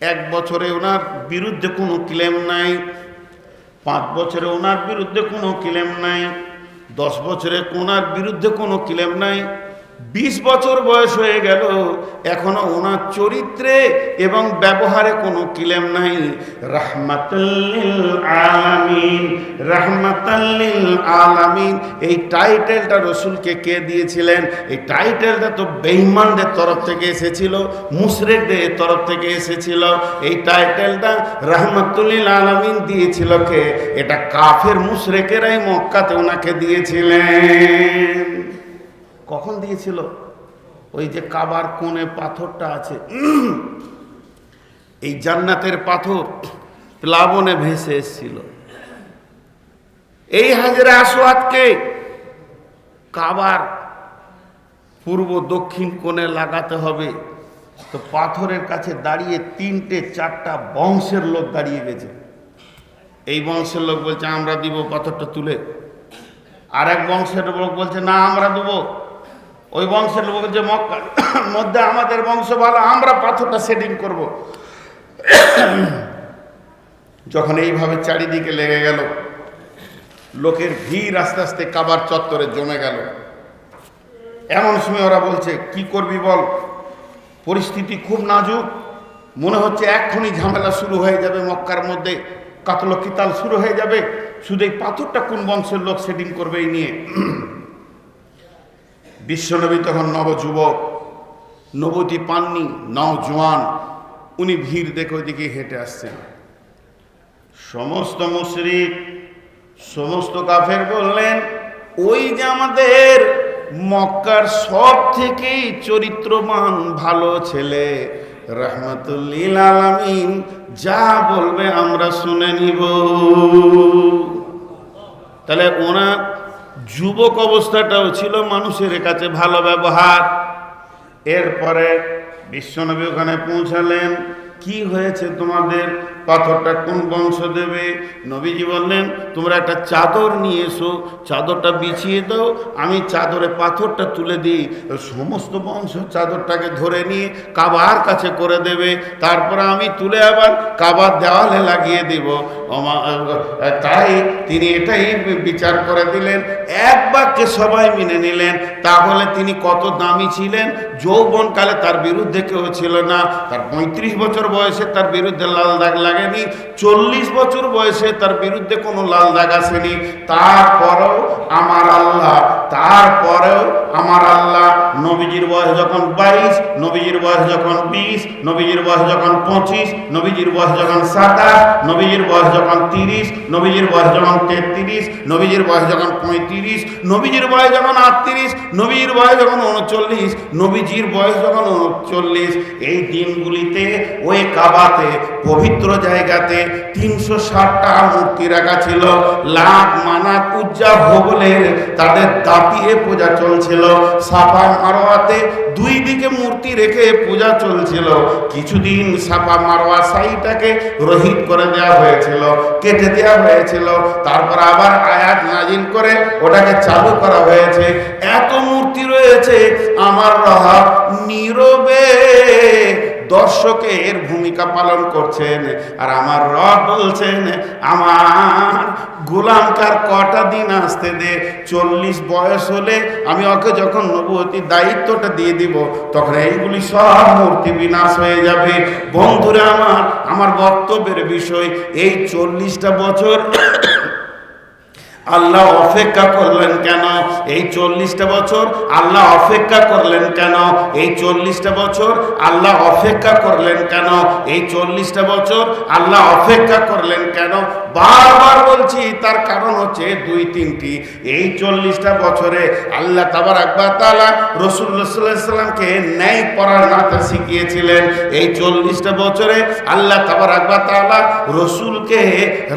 এক বছরে ওনার বিরুদ্ধে কোনো ক্লেম নাই, পাঁচ বছরে ওনার বিরুদ্ধে কোনো ক্লেম নাই, দশ বছরে ওনার বিরুদ্ধে কোনো ক্লেম নাই। বিশ বছর বয়স হয়ে গেল, এখনও ওনার চরিত্রে এবং ব্যবহারে কোনো ক্লেম নাই। আলামিন, রাহমাতাল্লিল আলামিন। এই টাইটেলটা রসুলকে কে দিয়েছিলেন? এই টাইটেলটা তো বেইমানদের তরফ থেকে এসেছিল, মুশরেকদের তরফ থেকে এসেছিল। এই টাইটেলটা রাহমাতুল্লিল আলামিন দিয়েছিল কে? এটা কাফের মুশরেকেরাই মক্কাতে ওনাকে দিয়েছিলেন। কখন দিয়েছিল? ওই যে কাবার কোণে পাথরটা আছে। এই জান্নাতের পাথর প্লাবনে ভেসে এসেছিল। এই হাজরা আসোয়াদকে কাবার পূর্ব দক্ষিণ কোণে লাগাতে হবে। তো পাথরের কাছে দাঁড়িয়ে তিনটে, চারটা বংশের লোক দাঁড়িয়ে গেছে। এই বংশের লোক বলছে, আমরা দিব পাথরটা তুলে। আর এক বংশের লোক বলছে, না, আমরা দেবো। ওই বংশের লোক বলছে মক্কার মধ্যে আমাদের বংশ ভালো আমরা পাথরটা সেটিং করব। যখন এইভাবে চারিদিকে লেগে গেল, লোকের ভিড় আস্তে আস্তে কাবার চত্বরে জমে গেল। এমন সময় ওরা বলছে, কি করবি বল? পরিস্থিতি খুব নাজুক। মনে হচ্ছে এক্ষুনি ঝামেলা শুরু হয়ে যাবে মক্কার মধ্যে। কাতল কিতাল শুরু হয়ে যাবে। শুধু এই পাথরটা কোন বংশের লোক সেটিং করবে এই নিয়ে? বিশ্বনবী তখন নবযুবক, নবতী পাননি, নওজোয়ান, উনি ভিড় দেখে ওইদিকে হেঁটে আসছেন। সমস্ত মুশরিক, সমস্ত কাফের বললেন, ওই যে আমাদের মক্কার সব থেকেই চরিত্রবান, ভালো ছেলে, রহমতুল্লিল আলামিন, যা বলবে আমরা শুনে নিব। তাহলে ওনার যুবক অবস্থাটাও ছিল মানুষের কাছে ভালো ব্যবহার। এরপরে বিশ্বনবী ওখানে পৌঁছালেন। কি হয়েছে তোমাদের? পাথরটা কোন বংশ দেবে? নবীজি বললেন, তোমরা একটা চাদর নিয়ে এসো, চাদরটা বিছিয়ে দাও, আমি চাদরে পাথরটা তুলে দিই। সমস্ত বংশ চাদরটাকে ধরে নিয়ে কাবার কাছে করে দেবে। তারপরে আমি তুলে আবার কাবার দেওয়ালে লাগিয়ে দিব। তাই তিনি এটাই বিচার করে দিলেন। এক বাক্যে সবাই মেনে নিলেন। তাহলে তিনি কত দামি ছিলেন? যৌবনকালে তার বিরুদ্ধে কেউ ছিল না। তার পঁয়ত্রিশ বছর বয়সে তার বিরুদ্ধে লাল দাগ লাগেনি চল্লিশ বছর বয়সে তার বিরুদ্ধে কোনো লাল দাগ আসেনি তারপরেও আমার আল্লাহ তারপরেও আমার আল্লাহ নবীজির বয়স যখন বাইশ নবীজির বয়স যখন বিশ নবীজির বয়স যখন পঁচিশ নবীজির বয়স যখন সাতাশ নবীজির বয়স যখন তিরিশ নবীজির বয়স যখন তেত্রিশ নবীজির বয়স যখন পঁয়ত্রিশ নবীজির বয়স যখন আটত্রিশ নবীজির বয়স যখন উনচল্লিশ নবীজির বয়স যখন উনচল্লিশ এই দিনগুলিতে ওই কাবাতে পবিত্র জায়গাতে তিনশো ষাটটা মূর্তি রাখা ছিল। লাখ মানাক উজ্জা ভোগলের তাদের দাপিয়ে পূজা চলছিল। সাফা মারোয়াতে দুই দিকে মূর্তি রেখে পূজা চলছিল। কিছুদিন সাফা মারোয়া সাইটাকে রহিত করে দেওয়া হয়েছিল, কেটে দেওয়া হয়েছিল। তারপর আবার আয়াত নাজিল করে ওটাকে চালু করা হয়েছে। এত মূর্তি রয়েছে আমার রহা নীরবে। দর্শকের ভূমিকা পালন করছেন আর আমার রব বলছেন, আমার গোলামকার কটা দিন আসতে দে? চল্লিশ বয়স হলে আমি ওকে যখন নবতী দায়িত্বটা দিয়ে দিব, তখন এইগুলি সব মূর্তি বিনাশ হয়ে যাবে। বন্ধুরা আমার আমার বক্তব্যের বিষয়, এই চল্লিশটা বছর আল্লাহ অপেক্ষা করলেন কেন? এই চল্লিশটা বছর আল্লাহ অপেক্ষা করলেন কেন? এই চল্লিশটা বছর আল্লাহ অপেক্ষা করলেন কেন? এই চল্লিশটা বছর আল্লাহ অপেক্ষা করলেন কেন? বারবার বলছি, তার কারণ হচ্ছে দুই, তিনটি। এই চল্লিশটা বছরে আল্লাহ তাবার আকবর তালা রসুল্লাহামকে ন্যায় পরায়ণতা শিখিয়েছিলেন এই চল্লিশটা বছরে আল্লাহ তাবার আকবর তালা রসুলকে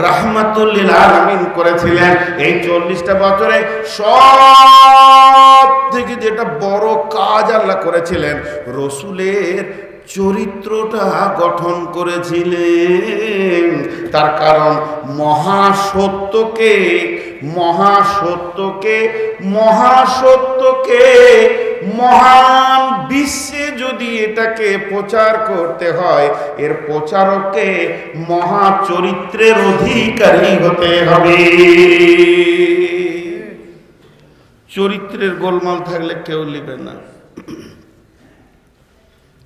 রাহমাতুল্লিল আলমিন করেছিলেন। এই চল্লিশটা বছরে সব থেকে যেটা বড় কাজ আল্লাহ করেছিলেন, রসুলের চরিত্রটা গঠন করেছিলেন। তার কারণ মহাসত্যকে মহাসত্যকে মহাসত্যকে মহান বিশ্বে যদি এটাকে প্রচার করতে হয়, এর প্রচারকে মহা চরিত্রের অধিকারী হতে হবে। চরিত্রের গোলমাল থাকলে কেউ নেবে না।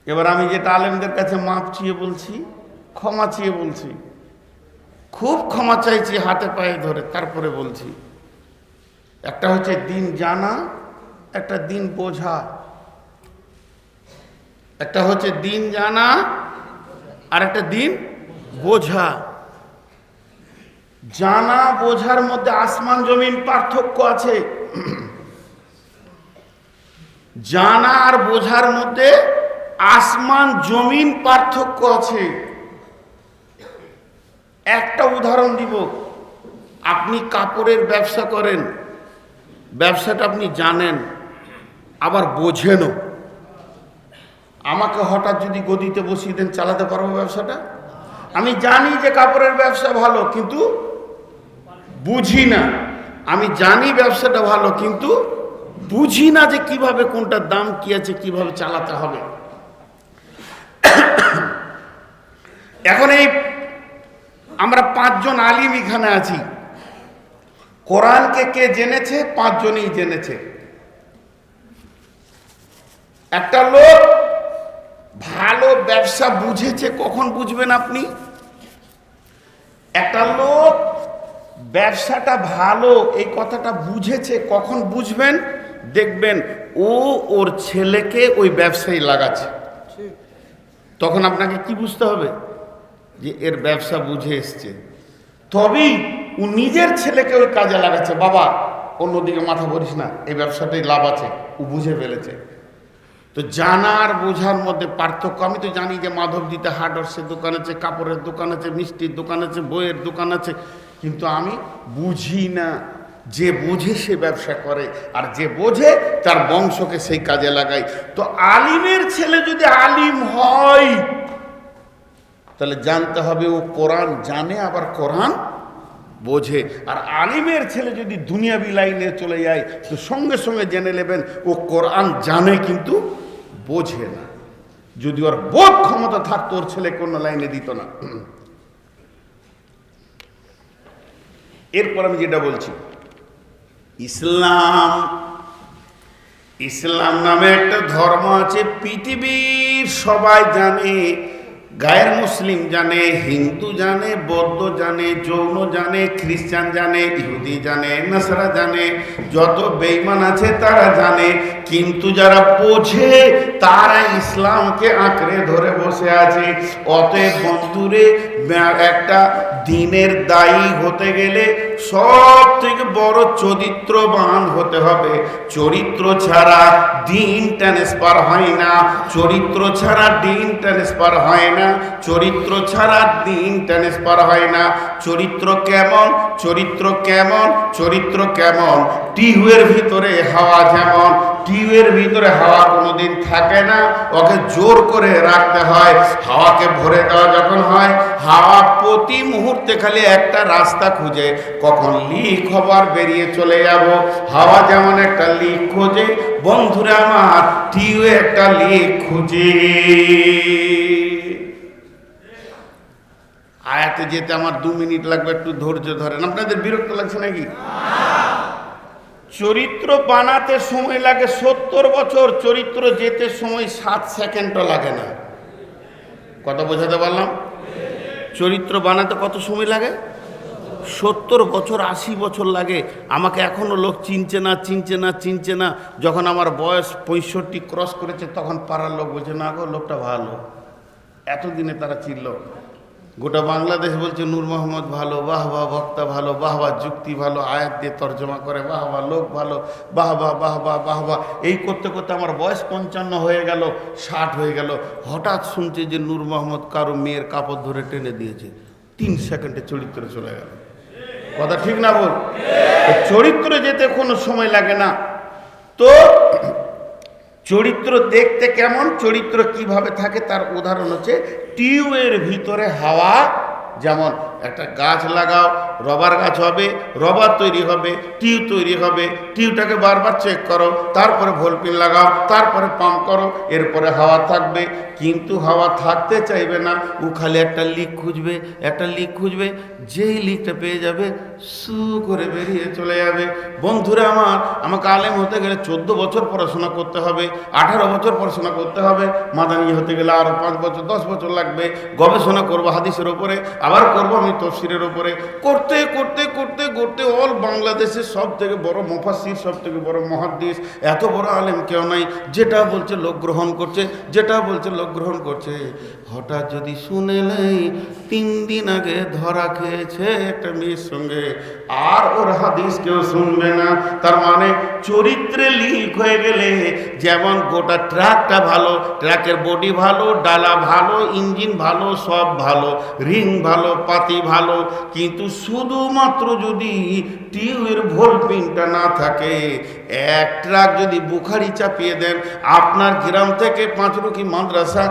এবার আমি যেটা আলেমদের কাছে মাপ চেয়ে বলছি, ক্ষমা চেয়ে বলছি, খুব ক্ষমা চাইছি হাতে পায়ে ধরে, তারপরে বলছি। একটা হচ্ছে দিন জানা একটা দিন বোঝা। একটা হচ্ছে দিন জানা, আর একটা দিন বোঝা। জানা বোঝার মধ্যে আসমান জমিন পার্থক্য আছে। জানা আর বোঝার মধ্যে আসমান জমিন পার্থক্য আছে। একটা উদাহরণ দিব। আপনি কাপড়ের ব্যবসা করেন, ব্যবসাটা আপনি জানেন। আবার বোঝেনও আমাকে হঠাৎ যদি গদিতে বসিয়ে দেন, চালাতে পারব ব্যবসাটা? আমি জানি যে কাপড়ের ব্যবসা ভালো, কিন্তু বুঝি না। আমি জানি ব্যবসাটা ভালো, কিন্তু বুঝি না যে কীভাবে কোনটার দাম কি আছে, কীভাবে চালাতে হবে। এখন এই আমরা পাঁচজন আলিম এখানে আছি। কোরআনকে কে জেনেছে? পাঁচজনই জেনেছে। একটা লোক ভালো ব্যবসা বুঝেছে, কখন বুঝবেন আপনি? একটা লোক ব্যবসাটা ভালো, এই কথাটা বুঝেছে, কখন বুঝবেন? দেখবেন ও ওর ছেলেকে ওই ব্যবসায় লাগাচ্ছে। তখন আপনাকে কি বুঝতে হবে? যে এর ব্যবসা বুঝে এসছে। তবেই ও নিজের ছেলেকে ওই কাজে লাগাচ্ছে। বাবা, অন্যদিকে মাথা ভরিস না, এই ব্যবসাটাই লাভ আছে। ও বুঝে ফেলেছে। তো জানার বোঝার মধ্যে পার্থক্য। আমি তো জানি যে মাধবদিতে হার্ডওয়ার্সের দোকান আছে, কাপড়ের দোকান আছে, মিষ্টির দোকান আছে, বইয়ের দোকান আছে। কিন্তু আমি বুঝি না যে বোঝে সে ব্যবসা করে আর যে বোঝে তার বংশকে সেই কাজে লাগায়। তো আলিমের ছেলে যদি আলিম হয়, তাহলে জানতে হবে ও কোরআন জানে, আবার কোরআন বোঝে। আর আলিমের ছেলে যদি দুনিয়াবি লাইনে চলে যায়, তো সঙ্গে সঙ্গে জেনে নেবেন, ও কোরআন জানে কিন্তু বোঝে না। যদি ওর বোধ ক্ষমতা থাকতো, ওর ছেলে কোনো লাইনে দিত না। এরপর আমি যেটা বলছি, ইসলাম ইসলাম নামে একটা ধর্ম আছে, পৃথিবীর সবাই জানে গায়ের মুসলিম জানে, হিন্দু জানে, বৌদ্ধ জানে, যৌন জানে, খ্রিস্টান জানে, ইহুদি জানে, নাসারা জানে, যত বেইমান আছে তারা জানে, কিন্তু যারা বোঝে তারা ইসলামকে আঁকড়ে ধরে বসে আছে। অতএব বন্ধুরে, একটা দিনের দায়ী হতে গেলে সব থেকে বড় চরিত্রবান হতে হবে। চরিত্র ছাড়া দিন ট্রান্সফার হয় না। চরিত্র ছাড়া দিন ট্রান্সফার হয় না। চরিত্র ছাড়া দিন ট্রান্সফার হয় না। চরিত্র কেমন? চরিত্র কেমন? চরিত্র কেমন? টিহুয়ের ভিতরে হাওয়া যেমন টিউয়ের ভিতরে হাওয়া কোনোদিন থাকে না। ওকে জোর করে রাখতে হয়। হাওয়াকে ভরে দেওয়া যখন হয়, হাওয়া প্রতি মুহূর্তে খালি একটা রাস্তা খুঁজে। কখন লিক হবার বেরিয়ে চলে যাব। হাওয়া যেমন একটা লিক খোঁজে, বন্ধুরা আমার টিউ একটা লিক খুঁজে। আয়াতে যেতে আমার দু মিনিট লাগবে, একটু ধৈর্য ধরেন। আপনাদের বিরক্ত লাগছে নাকি? চরিত্র বানাতে সময় লাগে সত্তর বছর, চরিত্র যেতে সময় সাত সেকেন্ডও লাগে না। কথা বোঝাতে পারলাম? চরিত্র বানাতে কত সময় লাগে? সত্তর বছর, আশি বছর লাগে। আমাকে এখনও লোক চিনছে না চিনছে না চিনছে না। যখন আমার বয়স পঁয়ষট্টি ক্রস করেছে, তখন পাড়ার লোক বলছে, না গো, লোকটা ভালো। এতদিনে তারা চিনল। গোটা বাংলাদেশ বলছে, নূর মোহাম্মদ ভালো, বাহ বাহ, বক্তা ভালো, বাহ বাহ, যুক্তি ভালো, আয়াত দিয়ে তর্জমা করে, বাহ বাহ, লোক ভালো, বাহ বাহ বাহ বাহ বাহ বাহ। এই করতে করতে আমার বয়স পঞ্চান্ন হয়ে গেল, ষাট হয়ে গেল। হঠাৎ শুনছে যে নূর মোহাম্মদ কারও মেয়ের কাপড় ধরে টেনে দিয়েছে। তিন সেকেন্ডে চরিত্র চলে গেল। কথা ঠিক না বল চরিত্র যেতে কোনো সময় লাগে না। তো চরিত্র দেখতে কেমন? চরিত্র কীভাবে থাকে তার উদাহরণ হচ্ছে টিউবের ভিতরে হাওয়া যেমন একটা গাছ লাগাও, রবার গাছ হবে, রবার তৈরি হবে, টিউ তৈরি হবে, টিউটাকে বারবার চেক করো, তারপরে ভোলপিন লাগাও, তারপরে পাম্প করো, এরপরে হাওয়া থাকবে, কিন্তু হাওয়া থাকতে চাইবে না, ও খালি একটা লিক খুঁজবে, একটা লিক খুঁজবে, যেই লিকটা পেয়ে যাবে, সু করে বেরিয়ে চলে যাবে। বন্ধুরা আমার, আমাকে আলেম হতে গেলে চোদ্দ বছর পড়াশোনা করতে হবে, আঠারো বছর পড়াশোনা করতে হবে, মাদানি হতে গেলে আরও পাঁচ বছর, দশ বছর লাগবে, গবেষণা করব হাদিসের ওপরে, আবার করব আমি তফসিরের ওপরে করতে করতে করতে করতে অল বাংলাদেশের সব থেকে বড় মুফাসির সব থেকে বড় মহাদিস এত বড় আলেম কেউ নাই, যেটা বলছে লোক গ্রহণ করছে, যেটা বলছে লোক গ্রহণ করছে। হঠাৎ যদি শুনে নেই, তিন দিন আগে ধরা খেয়েছে একটা মেয়ের সঙ্গে, আর ওর হাদিস কেউ শুনবে না। তার মানে চরিত্রে লিক হয়ে গেলে যেমন গোটা ট্রাকটা ভালো, ট্রাকের বডি ভালো, ডালা ভালো, ইঞ্জিন ভালো, সব ভালো রিং ভালো, পাতি ভালো কিন্তু শুধুমাত্র যদি টিউবের ভোল্পিনটা না থাকে। এক ট্রাক যদি বুখারি চাপিয়ে দেন, আপনার গ্রাম থেকে পাঁচরুকি মাদ্রাসা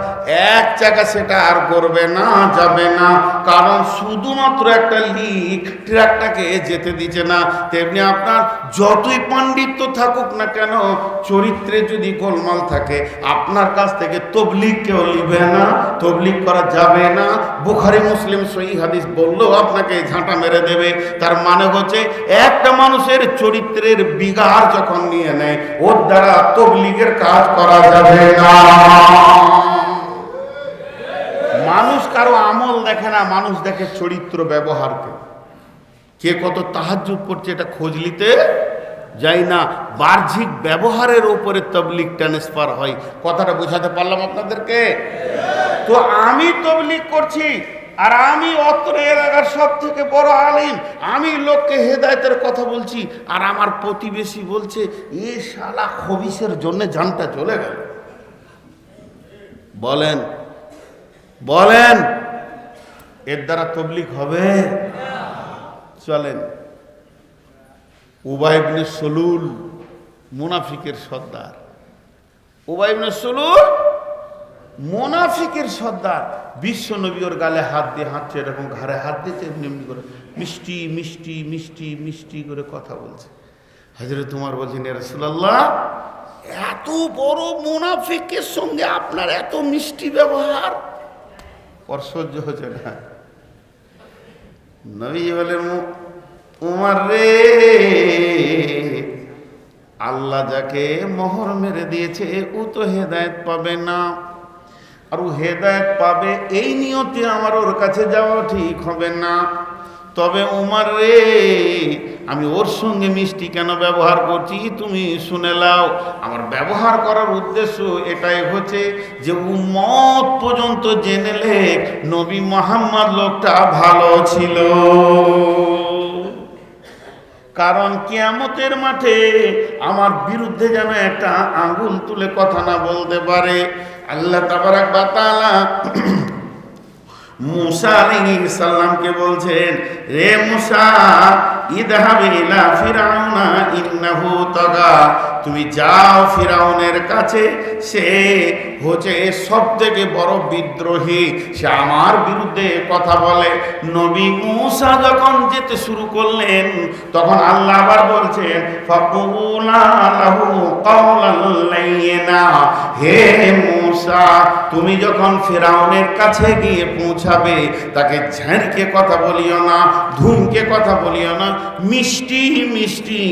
এক চাকা সেটা আর করবে না, যাবে না। কারণ শুধুমাত্র একটা লিক ট্রাকটাকে যেতে দিচ্ছে না। তেমনি আপনার যতই পাণ্ডিত্য থাকুক না কেন, চরিত্রে যদি গোলমাল থাকে, আপনার কাছ থেকে তবলিক কেউ নিবে না তবলিক করা যাবে না। বুখারি, মুসলিম সহি হাদিস বললেও আপনাকে ঝাঁটা মেরে দেবে। তার মানে হচ্ছে একটা মানুষের চরিত্রের বিগার যখন নিয়ে নেয়, ওর দ্বারা তবলিগের কাজ করা যাবে না। মানুষ কারও আমল দেখে না, মানুষ দেখে চরিত্র ব্যবহারকে কে কত তাহাজ্জুদ করছে এটা খোঁজ নিতে যাই না, বাহ্যিক ব্যবহারের উপরে তবলিক ট্রান্সফার হয়। কথাটা বোঝাতে পারলাম আপনাদেরকে? তো আমি তবলিক করছি আর আমি অত্র এলাকার সব থেকে বড় আলিম। আমি লোককে হেদায়তের কথা বলছি, আর আমার প্রতিবেশী বলছে, এ শালা খবিসের জন্য জানটা চলে গেল। বলেন বলেন, এর দ্বারা তবলিক হবে? চলেন উবাইবনে সলুল মুনাফিকের সর্দার। উবাইবনে সলুল মোনাফিকের সর্দার, বিশ্ব নবী ওর গালে হাত দিয়ে হাঁটছে, এরকম ঘাড়ে হাত দিয়েছে এমনি করে মিষ্টি মিষ্টি মিষ্টি মিষ্টি করে কথা বলছে। হাজরে তোমার বলছেন রসুল্লাহ এত বড় মোনাফিকের সঙ্গে আপনার এত মিষ্টি ব্যবহার? অসহ্য সহ্য হচ্ছে না। নবী বলেন উমার রে, আল্লাহ যাকে মোহর মেরে দিয়েছে, ও তো হেদায়ত পাবে না। আর ও হেদায়ত পাবে, এই নিয়তে আমার ওর কাছে যাওয়া ঠিক হবে না। তবে উমার রে, আমি ওর সঙ্গে মিষ্টি কেন ব্যবহার করছি, তুমি শুনে লাও আমার ব্যবহার করার উদ্দেশ্য এটাই হচ্ছে যে, উম্মত পর্যন্ত জেনে লে নবী মোহাম্মদ লোকটা ভালো ছিল। কারণ কিয়ামতের মাঠে আমার বিরুদ্ধে যেন একটা আঙ্গুল তুলে কথা না বলতে পারে আল্লাহ তাবারাক বা তাআলা মুসা আলাইহিস সালামকে বলছেন রে মুসা ইদহাব ইলা ফিরাউনা ইন্নাহু তাগা। তুমি যাও ফিরাউনের কাছে। সে হচ্ছে সব থেকে বড় বিদ্রোহী। সে আমার বিরুদ্ধে কথা বলে। নবী মুসা যখন যেতে শুরু করলেন, তখন আল্লাহ আবার বলছেন হে মুসা, তুমি যখন ফিরাউনের কাছে গিয়ে পৌঁছাবে, তাকে ঝাড়কে কথা বলিও না, ধুমকে কথা বলিও না, মিষ্টি মিষ্টি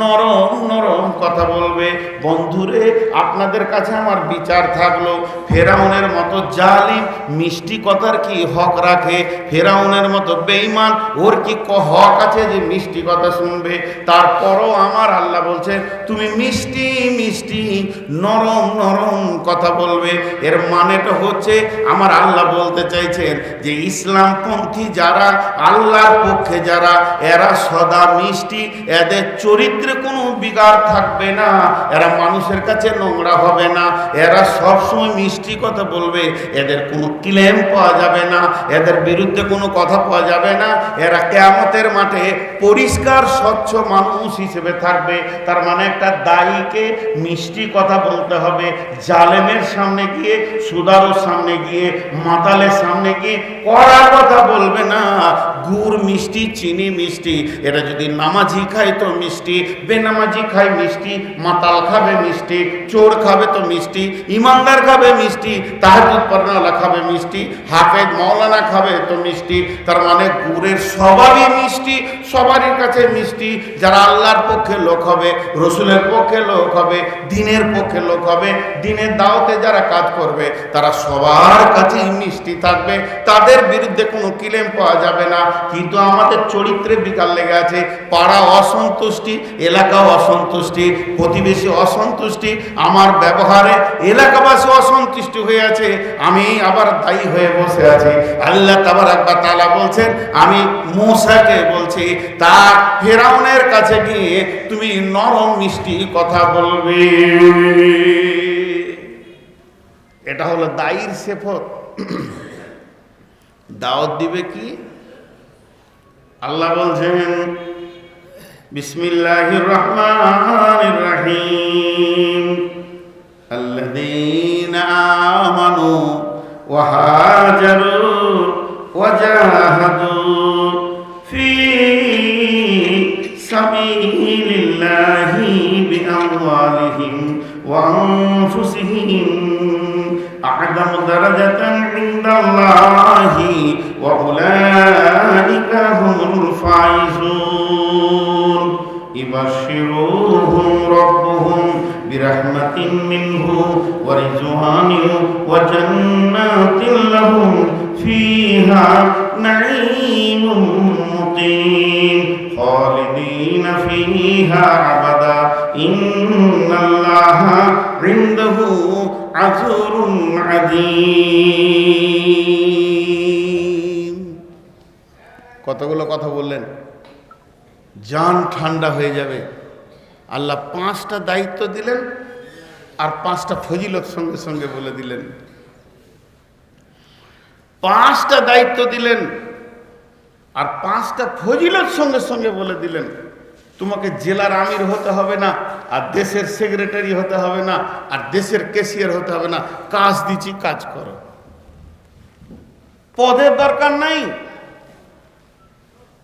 নরম নরম কথা বলবে, বন্ধুরে, আপনাদের কাছে আমার বিচার থাকল। ফেরাউনের মতো জালিম মিষ্টি কথার কি হক রাখে? ফেরাউনের মতো বেঈমান, ওর কি ক- হক আছে যে মিষ্টি কথা শুনবে? তারপরও আমার আল্লাহ বলছেন, তুমি মিষ্টি মিষ্টি, নরম নরম কথা বলবে। এর মানেটা হচ্ছে, আমার আল্লাহ বলতে চাইছেন যে ইসলামপন্থী যারা, আল্লাহর পক্ষে যারা, এরা সদা মিষ্টি, এদের চরিত্রে কোনো বিকার থাকবে না, এরা মানুষের কাছে নোংরা হবে না, এরা সবসময় মিষ্টি কথা বলবে, এদের কোনো ক্লেম পাওয়া যাবে না, এদের বিরুদ্ধে কোনো কথা পাওয়া যাবে না, এরা কেয়ামতের মাঠে পরিষ্কার, স্বচ্ছ মানুষ হিসেবে থাকবে, তার মানে একটা দায়ীকে মিষ্টি কথা বলতে হবে, জালেমের সামনে গিয়ে, সুদারোর সামনে গিয়ে, মাতালের সামনে গিয়ে কড়া কথা বলবে না, গুড় মিষ্টি, চিনি মিষ্টি এটা যদি নামাজি খায় তো মিষ্টি, বেনামাজি খায় মিষ্টি মাতাল খাবে মিষ্টি, চোর খাবে তো মিষ্টি, ইমানদার খাবে মিষ্টি, তাহাজুদ খাবে মিষ্টি, হাফেজ মৌলানা খাবে তো মিষ্টি, তার মানে গুড়ের সবারই মিষ্টি, সবারই কাছে মিষ্টি, যারা আল্লাহর পক্ষে লোক হবে, রসুলের পক্ষে লোক হবে, দিনের পক্ষে লোক হবে, দিনের দাওতে যারা কাজ করবে, তারা সবার কাছেই মিষ্টি থাকবে, তাদের বিরুদ্ধে কোনো ক্লেম পাওয়া যাবে না। কিন্তু আমাদের চরিত্রে বিকাল লেগে আছে, পাড়া অসন্তুষ্টি এলাকা অসন্তুষ্টি প্রতিবেশী অসন্তুষ্টি, আমার ব্যবহারে এলাকাবাসী অসন্তুষ্টি হয়ে আছে, আমি আবার দায়ী হয়ে বসে আছি। আল্লাহ তাবার একবার তালা বলছেন, আমি মূসাকে বলছি তা ফেরাউনের কাছে গিয়ে তুমি নরম মিষ্টি কথা বলবে। এটা হলো দায়ীর সেফত। দাওয়াত দিবে কি? আল্লাহ বলছেন بسم الله الرحمن الرحيم الذين آمنوا وهاجروا وجاهدوا في سبيل الله بأموالهم وأنفسهم أعظم درجة عند الله وأولئك هم الفائزون يبشرهم ربهم برحمة منه ورضوان وجنات لهم فيها نعيم مقيم خالدين فيها أبدا إن الله عنده عذر عظيم কতগুলো কথা বললেন জান ঠান্ডা হয়ে যাবে। আল্লাহ পাঁচটা দায়িত্ব দিলেন আর পাঁচটা ফজিলত সঙ্গে সঙ্গে বলে দিলেন। পাঁচটা দায়িত্ব দিলেন আর পাঁচটা ফজিলত সঙ্গে সঙ্গে বলে দিলেন, তোমাকে জেলার আমির হতে হবে না, আর দেশের সেক্রেটারি হতে হবে না, আর দেশের ক্যাশিয়ার হতে হবে না। কাজ দিচ্ছি, কাজ করো। পদের দরকার নাই।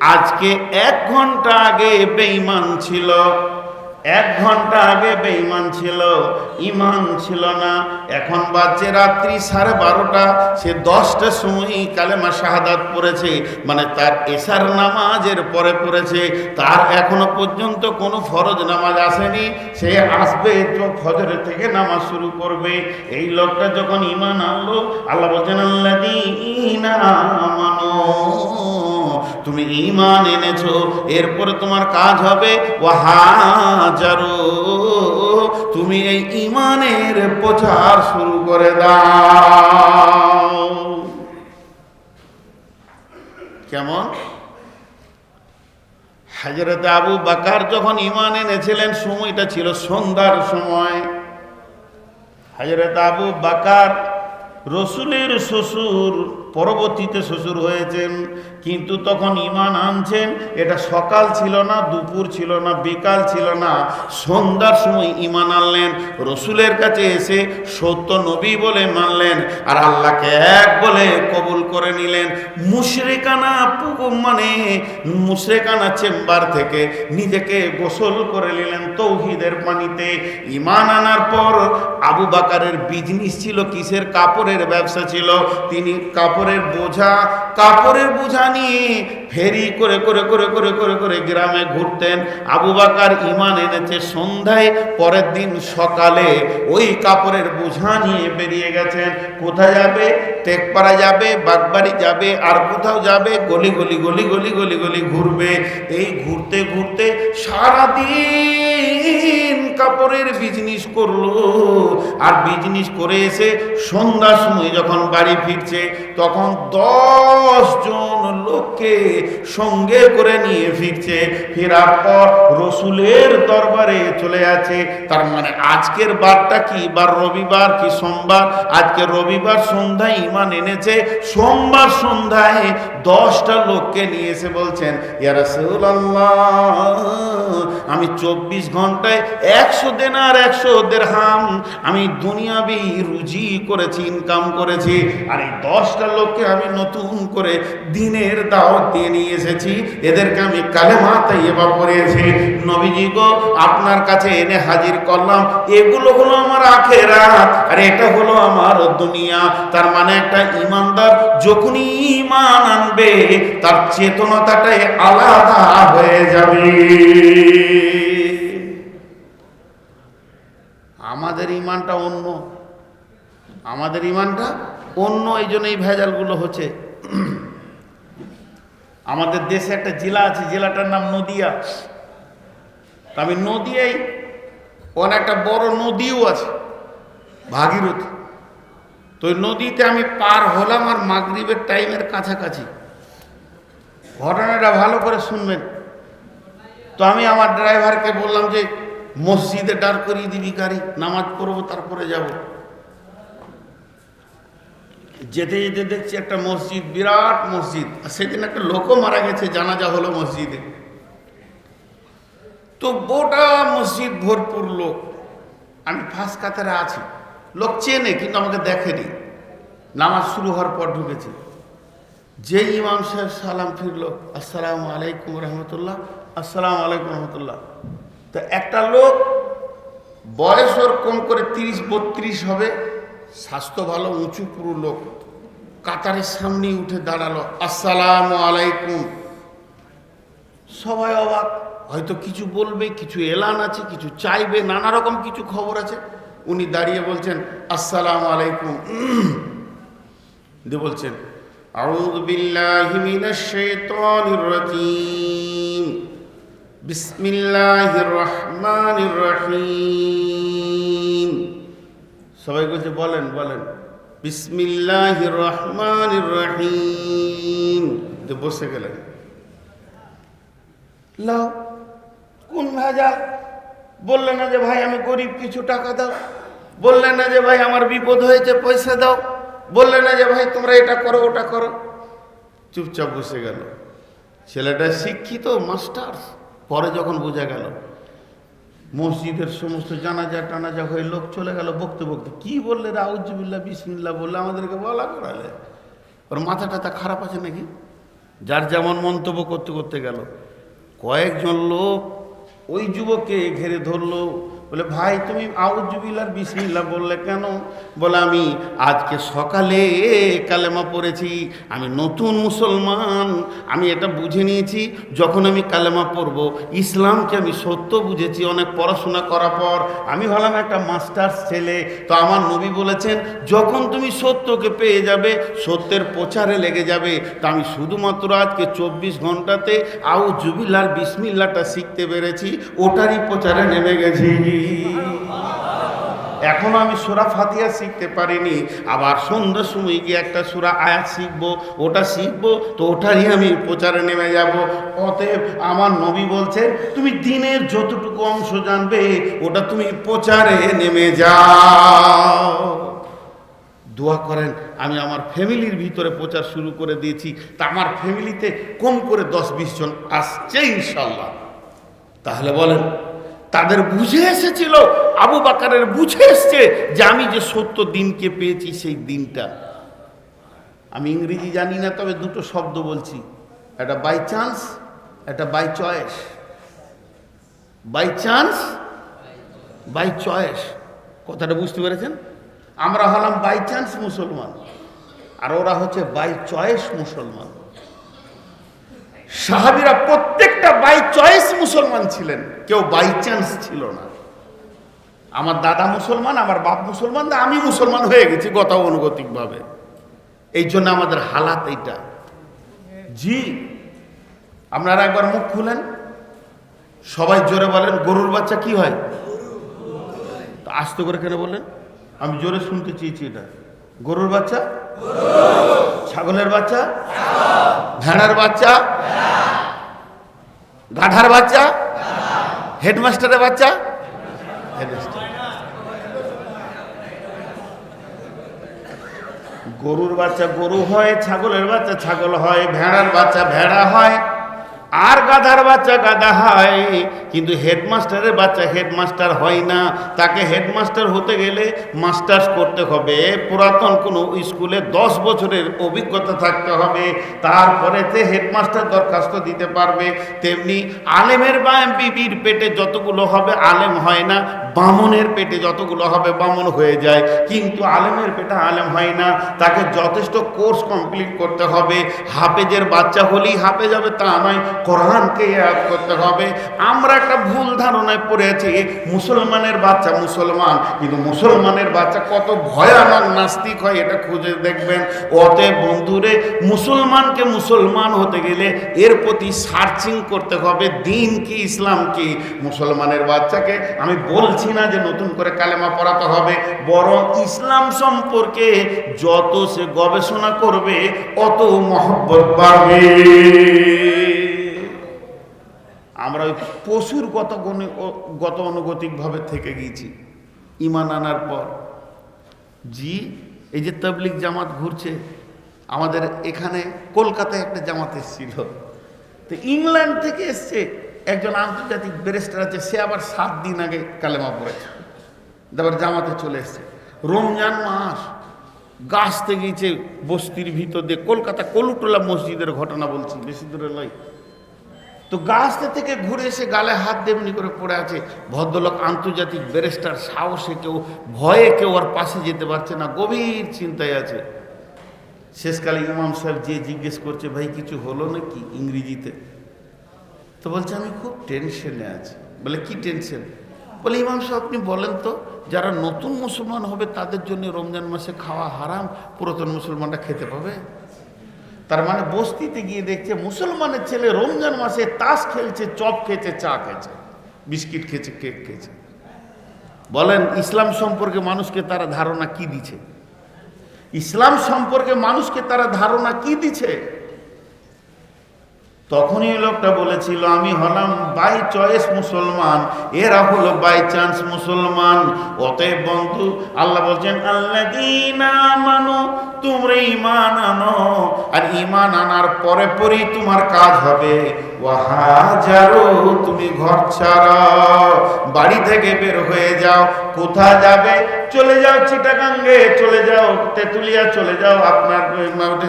আজকে এক ঘণ্টা আগে বেঈমান ছিল। এক ঘণ্টা আগে বেঈমান ছিল ইমান ছিল না। এখন বাজছে রাত্রি সাড়ে বারোটা, সে দশটার সময় কালেমা শাহাদাত পড়েছে মানে তার এশার নামাজের পরে পড়েছে। তার এখনও পর্যন্ত কোনো ফরজ নামাজ আসেনি, সে আসবে তো ফজরের থেকে নামাজ শুরু করবে। এই লোকটা যখন ইমান আনলো, আল্লাহ বলছেন আল্লাহ তুমি ইমান এনেছো, এরপরে তোমার কাজ হবে, ওয়াহাজারো, তুমি এই ইমানের প্রচার শুরু করে দাও। কেমন? হাজরত আবু বাকার যখন ইমান এনেছিলেন, সময়টা ছিল সন্ধ্যার সময়। হাজরত আবু বাকার রসুলের শ্বশুর পরবর্তীতে শ্বশুর হয়েছেন, কিন্তু তখন ইমান আনছেন, এটা সকাল ছিল না, দুপুর ছিল না, বিকাল ছিল না, সন্ধ্যার সময় ইমান আনলেন, রসুলের কাছে এসে সত্য নবী বলে মানলেন, আর আল্লাহকে এক বলে কবুল করে নিলেন। মুশরেকানা মানে মুশরেকানা চেম্বার থেকে নিজেকে গোসল করে নিলেন তৌহিদের পানিতে। ইমান আনার পর আবু বাকারের বিজনেস ছিল, কিসের কাপড়ের ব্যবসা ছিল, তিনি কাপড় কাপড়ের বোঝা কাপড়ের বোঝা নিয়ে ফেরি করে করে করে করে করে করে গ্রামে ঘুরতেন। আবু বাকার ইমান এনেছে সন্ধ্যায়, পরের দিন সকালে ওই কাপড়ের বোঝা নিয়ে বেরিয়ে গেছেন। কোথায় যাবে? টেকপাড়া যাবে, বাগবাড়ি যাবে, আর কোথাও যাবে? গলি গলি গলি গলি গলি গলি ঘুরবে। এই ঘুরতে ঘুরতে সারাদিন কাপড়ের বিজনেস করল। আর বিজনেস করে এসে সন্ধ্যার সময় যখন বাড়ি ফিরছে, তখন দশ জন লোককে সঙ্গে করে নিয়ে ফিরছে। ফেরার পর রসুলের দরবারে চলে যাচ্ছে। তার মানে আজকের বারটা কি? বার রবিবার কি সোমবার? আজকে রবিবার সন্ধ্যায় ইমান এনেছে। সোমবার সন্ধ্যায় দশটা লোককে নিয়ে এসে বলছেন, ইয়া রাসূলুল্লাহ, আমি চব্বিশ ঘন্টায় একশো দেনার একশো দেড়হাম। আমি দুনিয়াবি রুজি করেছি ইনকাম করেছি, আর এই দশটা লোককে আমি নতুন করে দিনের দাওয়াত দিয়ে নিয়ে এসেছি। এদেরকে আমি কালেমা তাইয়েবা পড়িয়েছি। নবীজি গো, আপনার কাছে এনে হাজির করলাম। এগুলো হলো আমার আখেরাত, আর এটা হলো আমার দুনিয়া। তার মানে একটা ইমানদার যখনই ইমান আনবে, তার চেতনতাটাই আলাদা হয়ে যাবে। আমাদের ইমানটা অন্য। আমাদের ইমানটা অন্য, এই জন্য এই ভেজালগুলো হচ্ছে। আমাদের দেশে একটা জেলা আছে, জেলাটার নাম নদিয়া। আমি নদিয়াই ওখানে একটা বড় নদীও আছে, ভাগীরথী। তো ওই নদীতে আমি পার হলাম আর মাগরিবের টাইমের কাছাকাছি। ঘটনাটা ভালো করে শুনবেন। তো আমি আমার ড্রাইভারকে বললাম যে মসজিদে দাঁড় করিয়ে দিবি গাড়ি, নামাজ পড়ব, তারপরে যাব। যেতে যেতে দেখছি একটা মসজিদ, বিরাট মসজিদ, আর সেদিন একটা লোকও মারা গেছে, জানাজা হলো মসজিদে। তো গোটা মসজিদ ভরপুর লোক। আমি ফার্স্ট কাতারে আছি। লোক চেনে, কিন্তু আমাকে দেখেনি। নামাজ শুরু হওয়ার পর ঢুকেছে। যে ইমাম সাহেব সালাম ফিরল, আসসালামু আলাইকুম রহমতুল্লাহ, আসসালামু আলাইকুম রহমতুল্লাহ। তা একটা লোক বয়স ওর কম করে তিরিশ, বত্রিশ হবে, স্বাস্থ্য ভালো, উঁচু পুরো লোক। কাতারের সামনে উঠে দাঁড়াল, আসসালাম আলাইকুম। সবাই অবাক, হয়তো কিছু বলবে, কিছু এলান আছে, কিছু চাইবে, নানা রকম কিছু খবর আছে। উনি দাঁড়িয়ে বলছেন, আসসালাম আলাইকুম। দিয়ে বলছেন, আউযু বিল্লাহি بسم الله الرحمن الرحيم সবাই বলছে বলেন বলেন বিসমিল্লাহ রহমান রহিম তো বসে গেলেন লাও কোন ভেজাল বললেন না যে ভাই আমি গরিব কিছু টাকা দাও বললেন না যে ভাই আমার বিপদ হয়েছে পয়সা দাও বললেন না যে ভাই তোমরা এটা করো ওটা করো চুপচাপ বসে গেল ছেলেটা শিক্ষিত মাস্টার পরে যখন বোঝা গেল, মসজিদের সমস্ত জানাজা টানাজা হয়ে লোক চলে গেল বকতে বকতে, কি বললে রাউজবিল্লা বিসমিল্লা বললে? আমাদেরকে বলা করালে। ওর মাথা টাথা খারাপ আছে নাকি? যার যেমন মন্তব্য করতে করতে গেল, কয়েকজন লোক ওই যুবককে ঘেরে ধরলো বলে, ভাই, তুমি আউজুবিল্লার বিসমিল্লা বললে কেন? বলে, আমি আজকে সকালে কালেমা পড়েছি, আমি নতুন মুসলমান, আমি এটা বুঝে নিয়েছি, যখন আমি কালেমা পড়ব, ইসলামকে আমি সত্য বুঝেছি, অনেক পড়াশোনা করার পর, আমি হলাম একটা মাস্টার্স ছেলে। তো আমার নবী বলেছেন, যখন তুমি সত্যকে পেয়ে যাবে, সত্যের প্রচারে লেগে যাবে, তা আমি শুধুমাত্র আজকে চব্বিশ ঘন্টাতে আউ জুবিল্লার বিসমিল্লাটা শিখতে পেরেছি, ওটারই প্রচারে নেমে গেছি। এখনও আমি সুরা ফাতিয়া শিখতে পারিনি, আবার সন্ধ্যার সময় গিয়ে একটা সুরা আয়াত শিখব, ওটা শিখব, তো ওটারই আমি প্রচারে নেমে যাব। অতএব আমার নবী বলছে তুমি দিনের যতটুকু অংশ জানবে, ওটা তুমি প্রচারে নেমে যাও। দোয়া করেন, আমি আমার ফ্যামিলির ভিতরে প্রচার শুরু করে দিয়েছি। তা আমার ফ্যামিলিতে কম করে দশ বিশ জন আসছে ইনশাল্লাহ। তাহলে বলেন তাদের বুঝে এসেছিল, আবু বাকারের বুঝে এসছে যে আমি যে সত্য দিনকে পেয়েছি সেই দিনটা। আমি ইংরেজি জানি না, তবে দুটো শব্দ বলছি। একটা বাই চান্স একটা by choice by chance by choice কথাটা বুঝতে পেরেছেন? আমরা হলাম বাই চান্স মুসলমান, আর ওরা হচ্ছে বাই চয়েস মুসলমান। সাহাবিরা প্রত্যেকটা বাই চয়েস মুসলমান ছিলেন। কেউ বাই চান্স ছিল না। আমার দাদা মুসলমান, আমার বাপ মুসলমান আমি মুসলমান হয়ে গেছি গতানুগতিকভাবে এই জন্য আমাদের হালাত এইটা। জি, আপনারা একবার মুখ খুলেন। সবাই জোরে বলেন, গরুর বাচ্চা কি হয়? আস্তে করে কেন বললেন? আমি জোরে শুনতে চেয়েছি এটা। গরুর বাচ্চা? ছাগলের বাচ্চা? ভেড়ার বাচ্চা? গাধার বাচ্চা? হেডমাস্টারের বাচ্চা? গরুর বাচ্চা গরু হয়, ছাগলের বাচ্চা ছাগল হয়, ভেড়ার বাচ্চা ভেড়া হয়। আর গাধার বাচ্চা গাধা হয়, কিন্তু হেডমাস্টারের বাচ্চা হেডমাস্টার হয় না। তাকে হেডমাস্টার হতে গেলে মাস্টার্স করতে হবে। পুরাতন কোনো স্কুলে দশ বছরের অভিজ্ঞতা থাকতে হবে। তারপরে তে হেডমাস্টার দরখাস্ত দিতে পারবে। তেমনি আলেমের বা বিবির পেটে যতগুলো হবে, আলেম হয় না। বামনের পেটে যতগুলো হবে, বামন হয়ে যায়। কিন্তু আলেমের পেটে আলেম হয় না। তাকে যথেষ্ট কোর্স কমপ্লিট করতে হবে। হাফেজের বাচ্চা হলেই হাফেজ হবে, তা নয়। কোরআনকে ইয়াদ করতে হবে। আমরা একটা ভুল ধারণায় পড়ে আছি মুসলমানের বাচ্চা মুসলমান, কিন্তু মুসলমানের বাচ্চা কত ভয়ানক নাস্তিক হয় এটা খুঁজে দেখবেন। অতএব বন্ধুরে, মুসলমানকে মুসলমান হতে গেলে এর প্রতি সার্চিং করতে হবে, দিন কি, ইসলাম কি? মুসলমানের বাচ্চাকে আমি বলছি না যে নতুন করে কালেমা পড়াতে হবে, বরং ইসলাম সম্পর্কে যত সে গবেষণা করবে, অত মহব্বত বাড়বে। আমরা ওই পশুর গত গত অনুগতিকভাবে থেকে গিয়েছি। ইমান আনার পর। জি, এই যে তাবলিক জামাত ঘুরছে, আমাদের এখানে কলকাতায় একটা জামাত এসেছিল। তো ইংল্যান্ড থেকে এসছে একজন আন্তর্জাতিক ব্যারিস্টার আছে, সে আবার সাত দিন আগে কালেমা পড়েছে। তারপর জামাতে চলে এসছে। রমজান মাস গাছতে গিয়েছে বস্তির ভিতর দিয়ে। কলকাতা কলুটোলা মসজিদের ঘটনা বলছি, বেশি দূরে নয়। তো গাছতে থেকে ঘুরে এসে গালে হাত দেমনি করে পড়ে আছে। ভদ্রলোক আন্তর্জাতিক ব্যারিস্টার, সাহসে কেউ, ভয়ে কেউ আর পাশে যেতে পারছে না, গভীর চিন্তায় আছে। শেষকালে ইমাম সাহেব যে জিজ্ঞেস করছে, ভাই, কিছু হলো নাকি ইংরেজিতে? তো বলছে, আমি খুব টেনশনে আছি। বলে, কি টেনশন? বলে, ইমাম সাহেব, আপনি বলেন তো, যারা নতুন মুসলমান হবে, তাদের জন্য রমজান মাসে খাওয়া হারাম, পুরাতন মুসলমানরা খেতে পাবে? তার মানে বস্তিতে গিয়ে দেখছে মুসলমানের ছেলে রমজান মাসে তাস খেলছে, চপ খেয়েছে, চা খেয়েছে, বিস্কিট খেয়েছে, কেক খেয়েছে। বলেন, ইসলাম সম্পর্কে মানুষকে তারা ধারণা কি দিছে? ইসলাম সম্পর্কে মানুষকে তারা ধারণা কি দিছে? তখনই লোকটা বলেছিল, আমি হলাম বাই চয়েস মুসলমান, এরা হলো বাই চান্স মুসলমান। অতএব বন্ধু, আল্লাহ বলছেন আল্লাহ মানো তোমরা ইমান আনো, আর ইমান আনার পরে পরেই তোমার কাজ হবে। ওয়াহাজারো, তুমি ঘর ছাড়াও, বাড়ি থেকে বের হয়ে যাও। কোথায় যাবে? চলে যাও চিটাগাঙ্গে, চলে যাও তেঁতুলিয়া, চলে যাও আপনার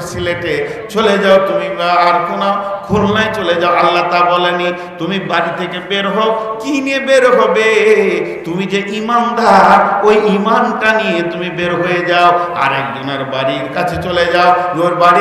সিলেটে। চলে যাও তুমি আর কোনো খুলনায় চলে যাও। আল্লাহ তা বলেনি। তুমি বাড়ি থেকে বের হও। কি নিয়ে বের হবে? তুমি যে ইমানদার ওই ইমানটা নিয়ে তুমি বের হয়ে যাও। আর একজনের বাড়ির কাছে চলে যাও ওর বাড়ি